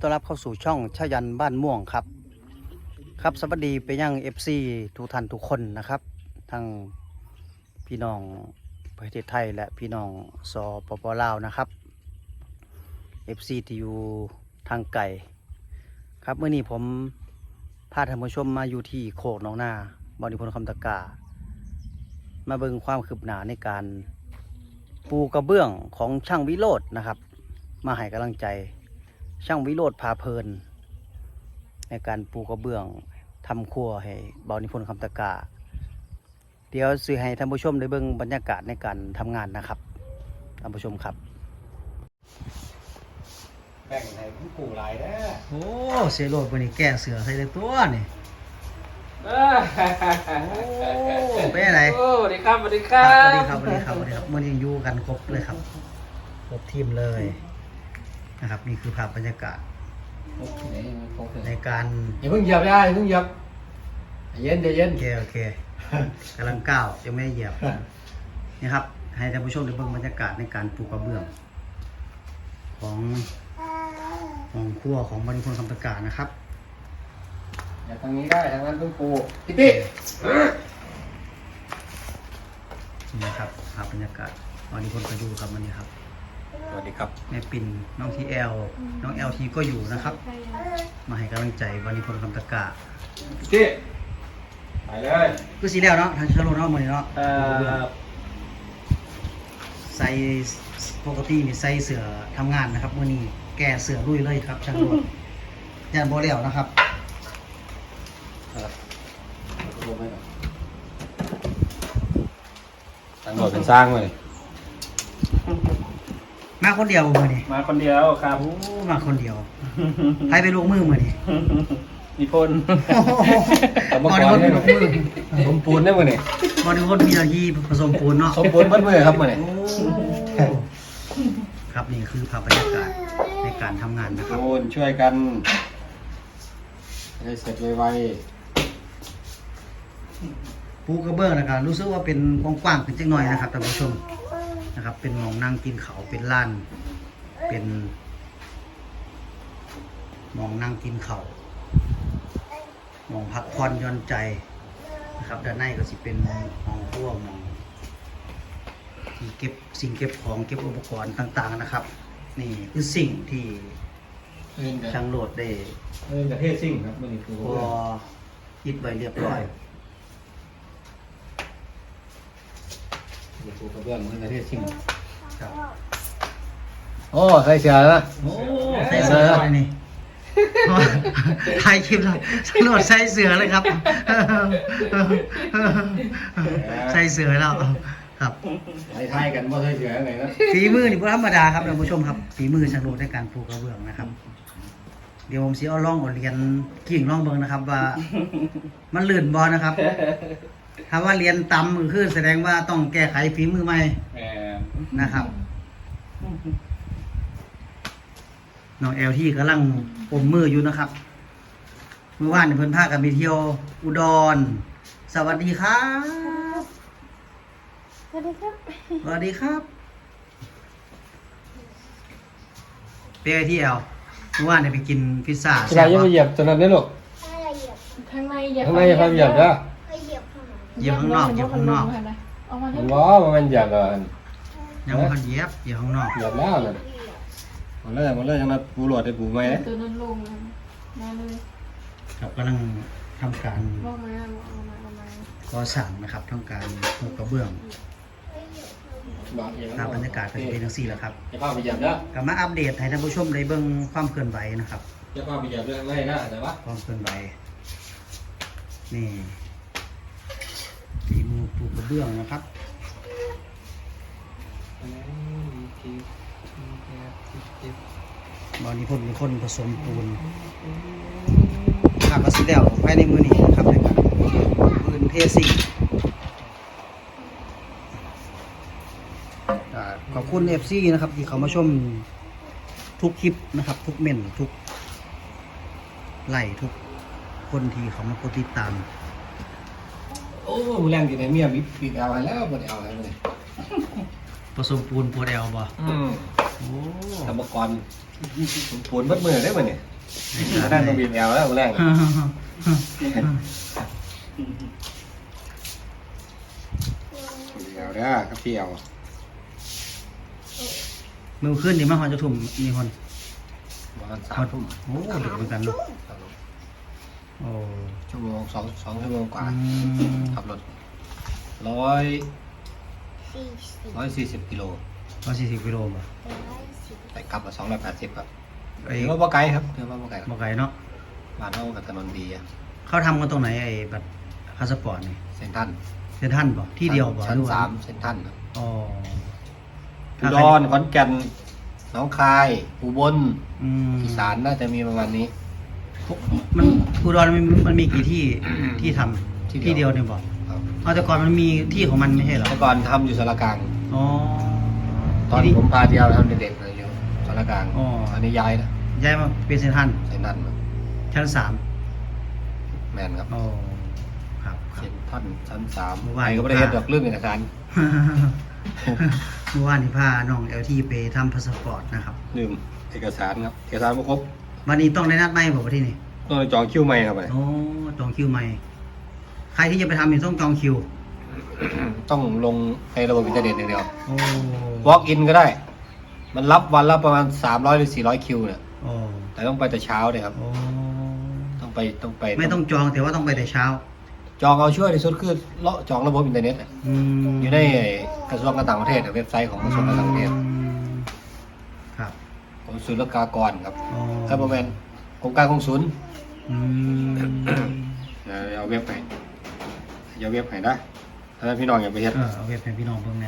ต้อนรับเข้าสู่ช่องชายันบ้านม่วงครับ ครับสวัสดีไปยัง FC ทุกท่านทุกคนนะครับทั้งพี่น้องประเทศไทยและพี่น้องสปปลาวนะครับ FC ที่อยู่ทางไก่ครับเมื่อนี้ผมพาท่านผู้ชมมาอยู่ที่โคกหนองนาบริพลคำตะกา มาเบิ่งความคืบหน้าในการปูกระเบื้องของช่างวิโรจน์นะครับ มาให้กำลังใจ ช่างวิโรธพาเพลิน ในการปูกระเบื้องทำครัวให้เบานิพนธ์คำตะกา เดี๋ยวสื่อให้ท่านผู้ชมได้เบิ่งบรรยากาศในการทำงานนะครับท่านผู้ชมครับ แบ่งให้ผู้ปู่หลายนะโอ้เสียโรดวันนี้แก้เสือใส่เลยตัวนี่เออโอ้เป็นอะไรโอ้สวัสดีครับสวัสดีคครัรับบสวัสดีครับสวัสดีครับวันนี้ครับมันยังอยู่กันครบเลยครับครบทีมเลย นะครับนี่คือภาพบรรยากาศในการอย่าเพิ่งเหยียบได้อย่าเพิ่งเหยียบใจเย็นใจเย็นโอเคโอเคกำลังก้าวยังไม่ได้เหยียบนี่ครับ ให้ท่านผู้ชมได้เบิ่งบรรยากาศในการปูกระเบื้อง ของของครัวของบริพลคำตะการนะครับอย่าทางนี้ได้ทางนั้นต้องปู่พี่ตี้นี่นะครับภาพบรรยากาศบริพลก็อยู่ครับวันนี้ครับ สวัสดีครับแม่ปิ่นน้องทีเอลน้องเอลทีก็อยู่นะครับ มาให้กำลังใจบริพลคำตะกาพี่ตี้ไปเลยก็สีแล้วเนาะทางเชื้อโรคเนาะมือนี้เนาะเอ่อใส่ปกตินี่ใส่เสือทำงานนะครับมื่อนี้แก่เสือลุยเลยครับช่างโรดยันโบเลียวนะครับตั้งหน่วยเป็นสร้างเลย มาคนเดียวมือนี้มาคนเดียวครับ โอ้มาคนเดียวใครไปลงมือมือนี้นิพนธ์บอลคนลงมือสมปูนได้มั้ยเนี่ยบอลคนมีหน้าที่ผสมปูนเนาะสมปูนเบิ้ลมือครับมั้ยเนี่ยโอ้ครับนี่คือภาพบรรยากาศในการทำงานนะครับปูนช่วยกันให้เสร็จไวปูกระเบื้องนะครับรู้สึกว่าเป็นกว้างๆขึ้นจังหน่อยนะครับท่านผู้ชม นะครับ เป็นหมองนั่งกินเขาวเป็นลาน เป็นหมองนั่งกินเขาวหมองพักผ่อนหย่อนใจนะครับด้านในก็สิเป็นห้องครัวหมองที่เก็บสิ่งเก็บของเก็บอุปกรณ์ต่างๆนะครับ นี่คือสิ่งที่ๆเล่นกับช่างโหลดได้เล่นกับเทศซิ่งครับมันนี่ปูพอคิดไว้เรียบร้อย ปูกระเบื้องมันกับเทศซิ่งครับโอ้ใส่เสื้อแล้วนะโอ้ใส่เสือเลยนี่ถ่ายคลิปแล้วตำรวจใส่เสือเลยครับ ใส่เสือแล้วครับไทยๆกันว่าใส่เสื้ออะไรนะฝีมือนี่บ่ธรรมดาครับท่านผู้ชมครับฝีมือช่างโรดในการปลูกกระเบื้องนะครับ เดี๋ยวผมสิเอาล่องเอาเรียนกิ่งล่องเบิ่งนะครับ ว่า มันลื่นบอนะครับ ถ้าว่าเรียนต่ำมือขึ้นแสดงว่าต้องแก้ไขฝีมือใหม่แหมนะครับน้องแอลที่กำลังอมมืออยู่นะครับ เมื่อวานนเพิ่นพากันไปเที่ยวอุดร สวัสดีครับสวัสดีครับสวัสดีครับเปียที่แอลเมื่อวานเนี่ยไปกินพิซซ่าสบายยังไม่เหยียบตัวนั้นได้หรอกถ้าละเอียดข้างในอย่าข้างในอย่าพาเหยียบจ้ะก็ เหยียบข้างนเหยียบข้างนอกเหยียบข้างนอกเอามาให้มันล้อมันเหยียบอะยังไม่ทันเหยียบเหยียบข้างนอกเหยียบแล้วนั่นมันเลยมันเลยยังนัดปูหลอดได้ปูไหมตัวนั้นลงเลยมาเลยครับกำลังทำการก่อสร้างนะครับทำการปูกระเบื้องบาดเองภาพบรรยากาศก็จะเป็นทั้งสี่แหละครับจะพาไปเหยียบแล้วกลับมาอัปเดตให้ท่านผู้ชมได้เบิ่งความเคลื่อนไหวนะครับจะพาไปเหยียบเรื่องไรนะแต่ว่าความเคลื่อนไหวนี่ ปลูกกระเบื้องนะครับบอนี้พ่นเป็นคนผสมปูนภาพก็สิแล้วภายในมือนี้นะครับในการปืนเทสิขอบคุณเอฟซีนะครับ ที่เขามาชมทุกคลิปนะครับ ทุกเม่นทุกไล่ทุกคนที่เขามากดติดตาม โอ้มือแรงดีนะเมียบิดบิดเอาให้แล้วหมดเอาให้เลยผสมปูนปวดแอลบ่อืมโอ้กรรมกรปวดมัดมือได้ป่ะเนี่ยนั่งต้องบีบแอลแล้วแรงเดี๋ยวเด้อครับพี่เอามือขึ้นนี่มาหอนจะทุ่มมีคนประมาณสามทุ่มโอ้เด็กเหมือนกันเนาะ โอ้ชั่วโมงสองสองชั่วโมงกว่าอืมขับรถร้อยสี่สิบร้อยสี่สิบกิโลร้อยสี่สิบกิโลบ่ร้อยสิบไปกลับมาสองร้อยแปดสิบครับไอ้ถือว่าบ่ไกลครับถือว่าบ่ไกลครับบ่ไกลเนาะบ้านเรากับถนนดีอะเขาทำกันตรงไหนไอ้บัตรพาสปอร์ตนี่เซนทรันเซนทรันบ่ที่เดียวบ่ชั้นหรือว่สามเซนทรันครับอ๋ออุดรขอนแก่นหนองคาย อุบลอืมอีสานน่าจะมีประมาณนี้ มันอุดรมันมันมีกี่ที่ที่ทำที่เดียว ที่เดียวเนี่ยบอกครับเอาแต่ก่อนมันมีที่ของมันไม่ใช่เหรอแต่ก่อนทำอยู่สารกลาง อ๋อ ตอนที่ผมพาเที่ยวทำเด็กๆเลยอยู่สารกลางอ๋ออัอันนี้ย้ายนะย้ายมาเป็นเซนทรันเซนทรันครับชั้นสามแมนครับอ๋อครับคเซรับ นทรันชั้นสามเมื่อวาน ไอ้ก็ไม่ได้เห็นดอกเรื่องเอกสารเมื่อวานที่พาน้องเอลทีไปทำพาสปอร์ตนะครับ ลืมเอกสารครับเอกสารไม่ครบ วันนี้ต้องได้นัดไหมบอกว่าที่นี่ต้องจองคิวใหม่ครับไปโอ้จองคิวใหม่ ใครที่จะไปทำเนี่ยต้องจองคิว ต้องลงในระบบอินเทอร์เน็ตอย่างเดียว โอ้ walk in ก็ได้ มันรับวันละประมาณ 300 หรือ 400 คิวเนี่ยโอ้แต่ต้องไปแต่เช้าเลยครับ โอ้ต้องไปต้องไปไม่ต้องจองแต่ว่าต้องไปแต่เช้า จองเอาช่วยที่สุดคือเลาะจองระบบอินเทอร์เน็ตอะอืมอยู่ในกระทรวงการต่างประเทศอะเว็บไซต์ของกระทรวงการต่างประเทศอืมครับ กรมศุลกากรครับอ๋อถ้าประมาณกรมการกงสุลอืมเดี๋ยวเอาเว็บไปเอาเว็บให้ได้ถ้าพี่น้องอยากไปเฮ็ดเออเอาเว็บให้พี่น้องเบิ่งไง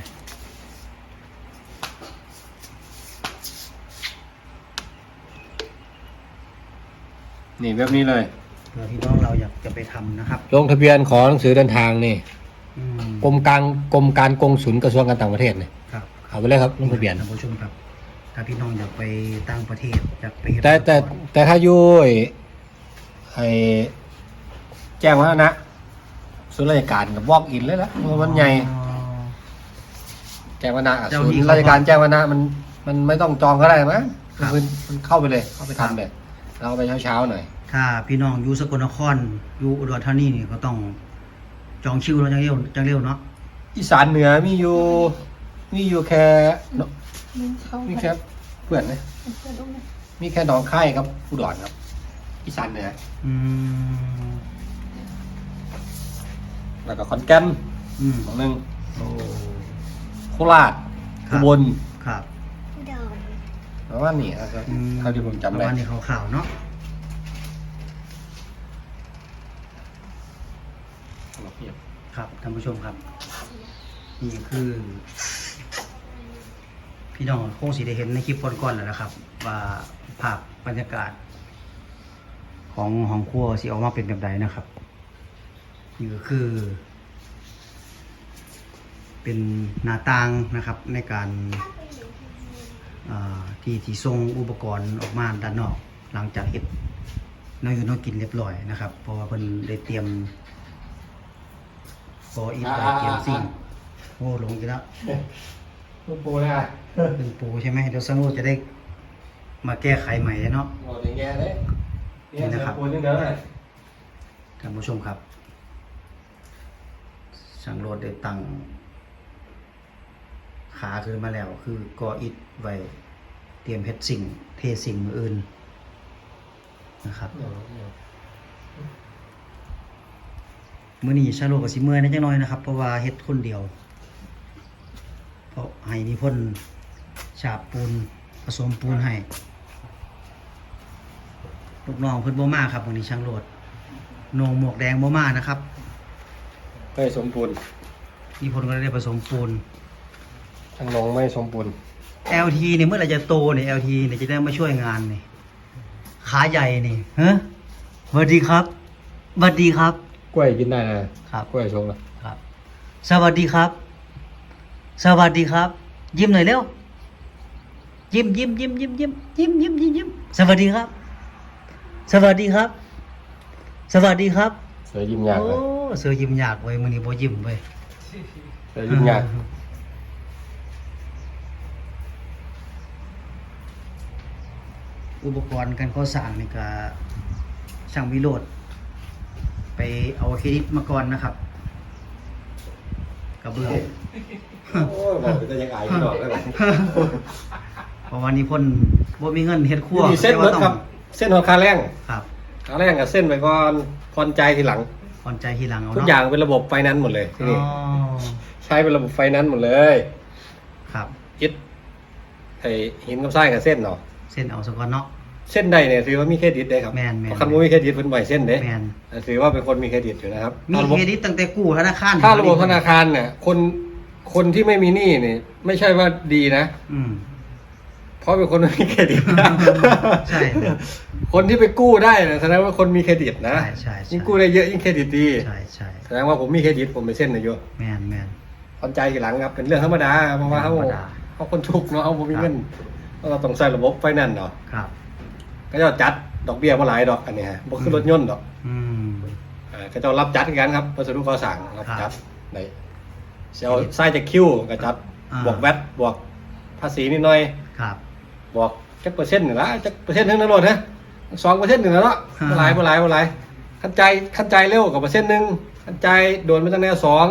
นี่เว็บนี้เลย เผื่อพี่น้องเราอยากจะไปทำนะครับลงทะเบียนขอหนังสือเดินทางนี่อืมกรมการกรมการกงสุลกระทรวงการต่างประเทศนี่ครับเอาไปเลยครับลงทะเบียนท่านผู้ชมครับ ถ้าพี่น้องอยากไปต่างประเทศอยากไปเฮ็ดแต่แต่แต่ถ้าอยู่ไอ้ไอ้แจ้งวัฒนะศูนย์ราชการกับวอกอินเลยละเพราะมันใหญ่ อ๋อ แจ้งวัฒนะอะเจ้าศูนที่ย์เขาราชการแจ้งวัฒนะมันมันไม่ต้องจองก็ได้มั้งครับมันมันเข้าไปเลยเข้าไปครับ ทำเลยเราไปเช้าๆหน่อย ถ้าพี่น้องอยู่สกลนครอยู่อุดรธานีนี่ก็ต้องจองคิวแล้วจังเร็วจังเร็วเนาะอีสานเหนือมีอยู่มีอยู่แค่เนอะ มึงเข้ามีไปแค่เพื่อนนะเพื่อนลูกนะมีแค่หนองคายครับอุดรครับอีสานเหนืออืมแล้วก็ขอนแก่นอืมของหนึ่งโอ้ โคราชครัอุบ บลครับดอนประมาณนี้นะครับอืมเท่าที่ผมจำประได้มาณนี้ข่าวๆเนาะครับท่านผู้ชมครับ นี่คือ พี่น้องคงสิได้เห็นในคลิปก่อนๆแล้วนะครับ ว่าภาพบรรยากาศ ของห้องครัวสิออกมาเป็นแบบใดนะครับนี่ก็คือ เป็นหน้าต่างนะครับในการาที่ที่ส่งอุปกรณ์ออกมาด้านนอก หลังจากเห็ดน้องอยู่น้องกินเรียบร้อยนะครับเพราะว่าเพิ่นได้เตรียมพออีกไปเตรียมสิ่งโอ้ลงอีกแล้ว คุณปูเลยอะเป็นปูใช่ไหมเดี๋ยวสนุจะได้มาแก้ไขใหม่เนาะโอ้ยแง่เลยนี่นะครับปูนี่เด้อเลยท่านผู้ชมครับช่างรถได้ตั้งขาขึ้นมาแล้ว คือก่ออิฐไว้เตรียมเฮ็ดสิ่ง เทสิ่งมืออื่นนะครับมื้อนี้ชาโลกับสิเมื่อยนิดจังน้อยนะครับ เพราะว่าเฮ็ดคนเดียว เพราะให้นิพนธ์ฉาบปูนผสมปูนให้ลูกน้องเพิ่นบ่มาครับมื้อนี้ช่างโลดโหนงหมวกแดงบ่มานะครับไม่สมปูนนิพนธ์ก็ได้ผสมปูนทั้งลงไม่สมปูน LT นี่เมื่อไหร่จะโตนี่ LT นี่จะได้มาช่วยงานนี่ขาใหญ่นี่ฮะสวัสดีครับสวัสดีครับ กล้วยกินได้นะครับ กล้วยชงละครับ สวัสดีครับ สวัสดีครับ ยิ้มหน่อยเร็ว ยิ้มยิ้มยิ้มยิ้มยิ้มยิ้มยิ้มยิ้มยิ้มสวัสดีครับ สวัสดีครับ สวัสดีครับ เสือยิ้มยากโอ้เลยเสือยิ้มยากเว้ยมื้อนี้บ่ยิ้มเว้ยเสือยิ้มยากอุปกรณ์การก่อสร้างนี่ก็ช่างวิโรธไปเอาเครดิตมาก่อนนะครับ กระเบื้องโอ้ยบอกจะยังอายพี่น้องได้ไหมเพราะวันนี้พ่นบ่มีเงินเฮ็ดครัวนี่เส้นแต่เบิว่าดต้องครับ เส้นของคาแรงครับคาแรงกับเส้นไปก่อนผ่อนใจทีหลังผ่อนใจทีหลังเอาทุกเนาะอย่างเป็นระบบไฟแนั้นซ์หมดเลยที่อ๋นี่อใช้เป็นระบบไฟแนั้นซ์หมดเลยครับยึดไอ้หินกับทรายกับเส้นเนาะเส้นเอาซะก่อนเนาะ เส้นใดเนี่ยถือว่ามีเครดิตได้ครับแม่นแม่นเพราะคันว่ามีเครดิตเพิ่นบ่อยเส้นเด้แม่นถือว่าเป็นคนมีเครดิตอยู่นะครับมีถ้าระบบเครดิตตั้งแต่กู้ธนาคารถ้าระบบธนาคารเนี่ยคนคนที่ไม่มีหนี้เนี่ยไม่ใช่ว่าดีนะ อืม เพราะเป็นคนไม่มีเครดิตใช่ครับคนที่ไปกู้ได้นะแสดงว่าคนมีเครดิตนะใช่ใช่ใช่ ยิ่งกู้ได้เยอะยิ่งเครดิตดีใช่ใช่แสดงว่าผมมีเครดิตผมไปเส้นนะโยแม่นแม่นผ่อนใจทีหลังครับเป็นเรื่องธรรมดาเพราะว่าเขาธรรมดา เขาคนทุกข์เนาะเขาบ่มีเงินเราต้องใส่ระบบไฟแนนซ์เนาะ ครับ ก็จะจัดดอกเบี้ยบ่หลายดอกอันนี้ฮะบ่คือรถยนต์ดอกอืม อ่าก็จะรับจัดกันครับวัสดุก่อสร้างรับครัจับดในเซลไส้จากคิวก็จัดอ่า บวกแวตบวกภาษีนิดหน่อย ครับบวกจักเปอร์เซ็นต์นี่ละจักเปอร์เซ็นต์หนึงนะโลดนะสองเปอร์เซ็นต์หนึ่งแล้วเนาะอ่าบ่หลายบ่หลายบ่หลายขันใจขันใจเร็วกับเปอร์เซ็นต์หนึ่งขันใจโดนไปตั้งแต่สอง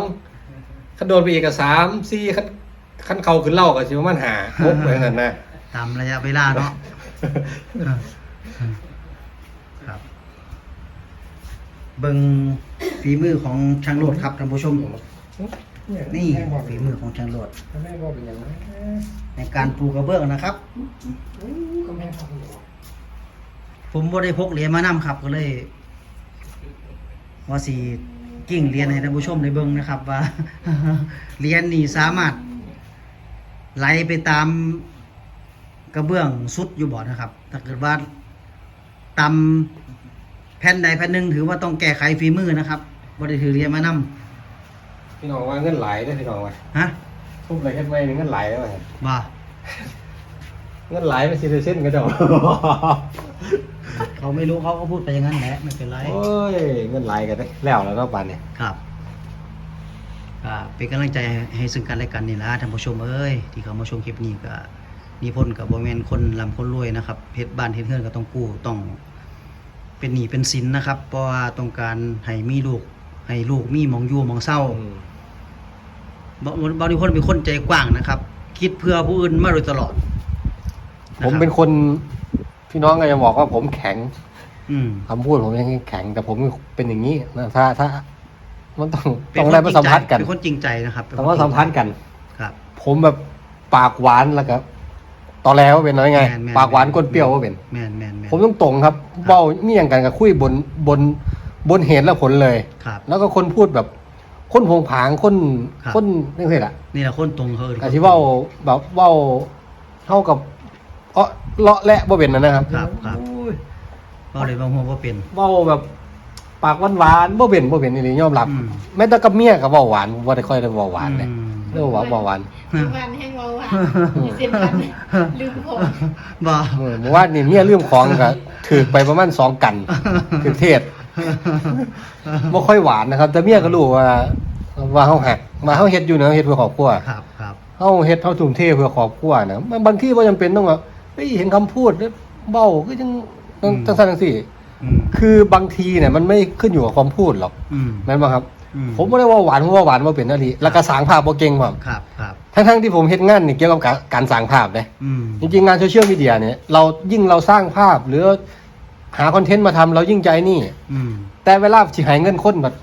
ขันโดนไปอีกกับสามสี่ขันขันเข่าขึ้นเล่ากับสิประมาณหาหกไปนั่นนะตามระยะเวลาเนาะ ครับ เบิ่งฝีมือของช่างโลดครับท่านผู้ชม นี่ฝีมือของช่างโลด แม่ว่าเป็นยังไงในการปูกระเบื้องนะครับ ก็แม่ทำอยู่ผมบ่ได้พกเหรียญมานํครับก็เลยว่าสีกิ่งเหรียญให้ท่านผู้ชมได้เบิ่งนะครับ ว่า เหรียญนี่สามารถ ไหลไปตามกระเบื้องสุดอยู่บ่นะครับ ถ้าเกิดว่า ตำแผ่นใดแผ่นหนึ่งถือว่าต้องแก้ไขฝีมือนะครับบ่ได้ถือเหรียญมานํพี่น้องว่าเงินไหลได้อพี่น้องว่าฮะทุบอะไรเฮ็ดไว้นี่เงินไหลได้ไหมบ่เงินไหลไปสิได้เส้นก็เจ้าเขาไม่รู้เขาก็พูดไปอย่างนั้นแหละไม่เป็นไรโอ้ยเงินไหลกันได้แล้วแล้วเนาะปานนี้ครับก็เป็นกำลังใจให้ให้ซึ่งกันและกันนี่ละท่านผู้ชมเอ้ยที่เขามาชมคลิปนี้ก็ นิพนธ์กับโบแมนคนลำคนรวยนะครับเพชรบ้านเฮ็ดเฮือนก็ต้องกู้ต้อง เป็นหนี้เป็นสินนะครับ เพราะว่าต้องการให้มีลูก ให้ลูกมีหมองอยู่หมองเศร้าบบ่นิพนธ์เป็นคนใจกว้างนะครับ คิดเพื่อผู้อื่นมาโดยตลอดะผมครับเป็นคนพี่น้องก็จะบอกว่าผมแข็งอืม คำพูดผมยังแข็ง แต่ผมเป็นอย่างนี้นะถ้าถ้ามันต้องเป็นต้องคนได้จมาริงสัมใจผัสกันเป็นคนจริงใจนะครับเป็นต้องคมาสัมพันธ์กัน ครับ ผมแบบปากหวานแล้วก็ ตอแหลว่าเป็นน้อยไง แม่นแม่น ปากหวานก้นเปรี้ยวว่าเป็น แมนแมนแมนผมต้องตรงครับเบ้ามีอย่างกันกับคุยบนบนบนเหตุและผลเลย ครับ แล้วก็คนพูดแบบคนโผงผางคนครับ คนนี่สิล่ะนี่แหละคนตรงเขาเอิ้นอาที่เว้าแบบเว้าเท่ากับเอ้อเลาะและบ่เป็นนะนะครับครับครับ โอ้ยเว้าเลยบางหัวว่าเป็น เว้าแบบ ปากหวานๆบ่เป็นบ่เป็นนี่ยอมรับ อืม แม้แต่กับเมียก็เว้าหวานบ่ได้ค่อยได้เว้าหวานเลย อืม เรื่องว่าเว้าหวานทุกวันแห้งเบาหวานมีเส้นกันลืมผมบ่เออเมื่อวานนี่เมียลืมของก็ถือไปประมาณสองกันคือเทศบ่ค่อยหวานนะครับ แต่เมียก็รู้ว่า ว่าเฮาหักมาเฮาเฮ็ดอยู่นะเฮ็ดเพื่อครอบครัวครับครับเฮาเฮ็ดเฮาทุ่มเทเพื่อครอบครัวนะมันบางทีบ่จำเป็นต้องว่าเฮ้ยเห็นคำพูดแล้วเบ้าคือจังต้องจังซั่นจังซี่อืมคือบางทีเนี่ยมันไม่ขึ้นอยู่กับความพูดหรอกอืมแม่นบ่ครับ อืผมบ่ได้ว่าหวานผมว่าหวานบ่เป็นนาทีแล้วก็สร้างภาพบ่เก่งพร้อมครับครับ ทั้งๆที่ผมเฮ็ดงานนี่เกี่ยวกับการการสร้างภาพเด้อืมจริงๆงานโซเชียลมีเดียเนี่ยเรายิ่งเราสร้างภาพหรือหาคอนเทนต์มาทำเรายิ่งใจนี่ อืมแต่เวลาสิหายเงินคนแบบ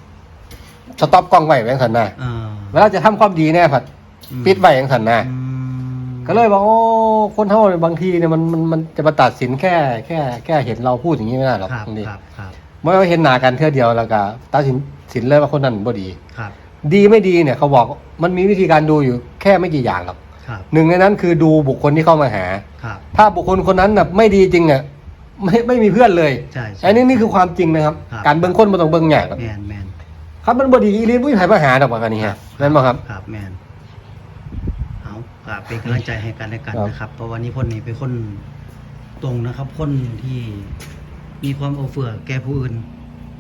สต็อปกล้องไว้แว้งซั่นน่ะอ่าเวลาจะทำความดีแน่ผัดอืมปิดไว้จังซั่นน่ะอืมก็เลยบอกโอ้คนเฮาเนี่ยบางทีเนี่ยมันมันมันจะมาตัดสินแค่แค่แค่เห็นเราพูดอย่างนี้ไม่ได้หรอกครับบางที ครับครับไม่ว่าเห็นหน้ากันเท่อเดียวแล้วก็ตัดสิน สินเลยว่าคนนั้นบ่ดี ครับ ดีไม่ดีเนี่ยเขาบอกมันมีวิธีการดูอยู่แค่ไม่กี่อย่างหรอกครับ หนึ่งในนั้นคือดูบุคคลที่เข้ามาหา ครับ ถ้าบุคคลคนนั้นน่ะไม่ดีจริงอะไม่ไม่มีเพื่อนเลยใช่ใช่อันนี้นี่คือความจริงนะครับ ครับ การเบิ่งคนมันต้องเบิ่งยากครับแมนแมนครับมันบ่ดีอีหลีบ่มีไผมาหาดอกว่ากันนี่ฮะนั่นบ่ครับ ครับแมนเอาครับเป็นกำลังใจให้กันและกันครับ นะครับ เพราะวันนี้พลนี่เป็นคนตรงนะครับคนที่มีความโอเฟือแก่ผู้อื่น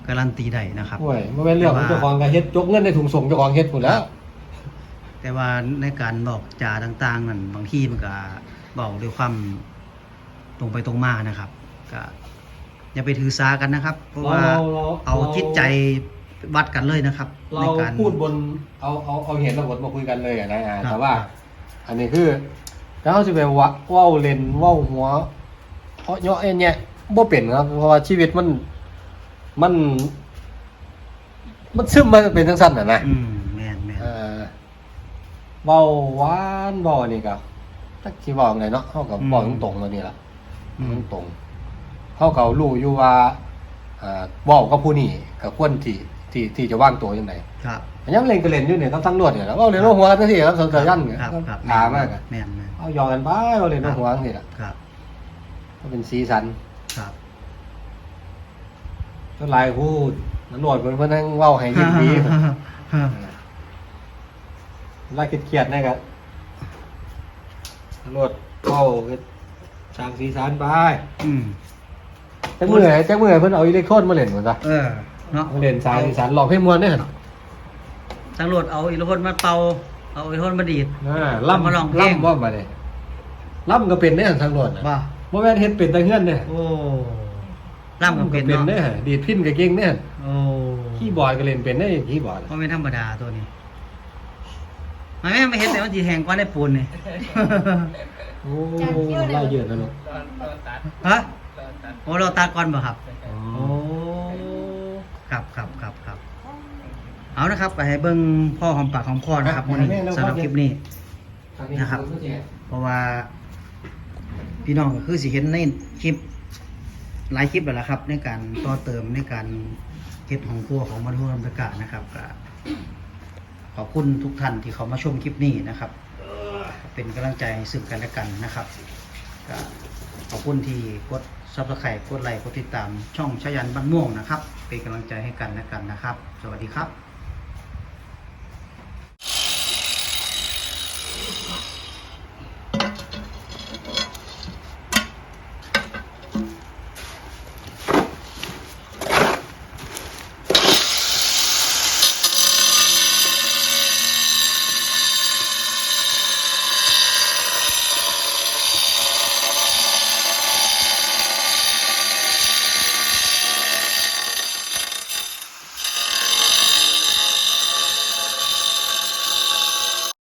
การันตีได้นะครับโอ้ยมันเป็นเรื่องของเจ้าของก็เฮ็ดยกเงินในถุงส่งเจ้าของเฮ็ดหมดแล้ว แต่ว่าในการบอกจาต่างๆนั่นบางทีมันก็บอกด้วยความตรงไปตรงมานะครับก็อย่าไปถือสากันนะครับ เพราะเราว่าเราเราเอาจิตใจวัดกันเลยนะครับเราในการ พูดบนเอาเอาเอาเหตุและผลมาคุยกันเลยอะนะอ่าครับ แต่ว่า อันนี้คือถ้าเขาจะไปวะเว้าเล่นเว้าหัวเพราะเนาะเอ็นเนี่ยบ่เป็นครับเพราะว่าชีวิตมัน มัน มันซึมมาเป็นทั้งสั้นอะนะอืมแมนแมนเอ่อเว้าหวานเว้านี่ก็จักสิเว้าจั่งใดเนาะเฮาก็เว้าตรงๆแล้วนี่ล่ะอืมตรงๆเฮาก็รู้อยู่ว่าอ่าเว้ากับผู้นี้ก็ควรที่ที่ที่จะวางตัวจังได ครับอันยังเล่นก็เล่นอยู่เนี่ยต้องทั้งรวดเนี่ยแล้วเว้าเล่นเอาหัวกันจังซี่ครับสนใจยันเนี่ยครับครับถามมากอะแมนแมนเอาหยอกกันไปเว้าเล่นเอาหัวจังซี่ล่ะครับ ก็เป็นสีสัน ครับก็หลายพูดนันรวดเพิ่นเพิ่นนั่งเว้าให้ยินดีลายเครียดๆนะครับนันรวดเว้าเฮ็ดสร้างสีสันไปอืมจักมื้อไหนจักมื้อไหนเพิ่นเอาอิเล็กโทรนมาเล่นหมดซะเออเนาะมาเล่นสร้างสีสันหลอกให้มวนเด้อตำรวจเอาอีโรคนมาเป่าเอาอีโรคนมาดีดอ่าเอามาลองเพลงล่ำบ่มาเด้ล่ำก็เป็นเด้อทางรวดน่ะว่าบ่แม่นเฮ็ดเป็นแต่เฮือนเด้อโอ้ ล่ำกับเป็นเป็นเนาะเด้อดีดพินก็เก่งเด้อโอ้คีย์บอร์ดก็เล่นเป็นได้คีย์บอร์ดก็ไม่ธรรมดาตัวนี้มันไม่ไม่เห็นแต่ว่าจีแหงกว่าได้ปูนนี่โอ้ไล่เยอะนะลูกตอนตอนตัดฮะตอนตัดโอ้เราตาก่อนบ่ครับอ๋อโอ้ครับครับครับครับเอานะครับไปให้เบิ้งพ่อหอมปากหอมคอนะครับวันนี้สำหรับคลิปนี้นะครับ เพราะว่าพี่น้องก็คือสิเห็นในคลิป หลายคลิปแล้วล่ะครับ ในการต่อเติมในการเฮ็ดของครัวของมรทุกรรมตกะนะครับก็ขอบคุณทุกท่านที่เขามาชมคลิปนี้นะครับ เป็นกำลังใจให้ซึ่งกันและกันนะครับก็ขอบคุณที่กดซับสไครต์กดไลค์กดติดตามช่องชายันบ้านม่วงนะครับ เป็นกำลังใจให้กันและกันนะครับ สวัสดีครับ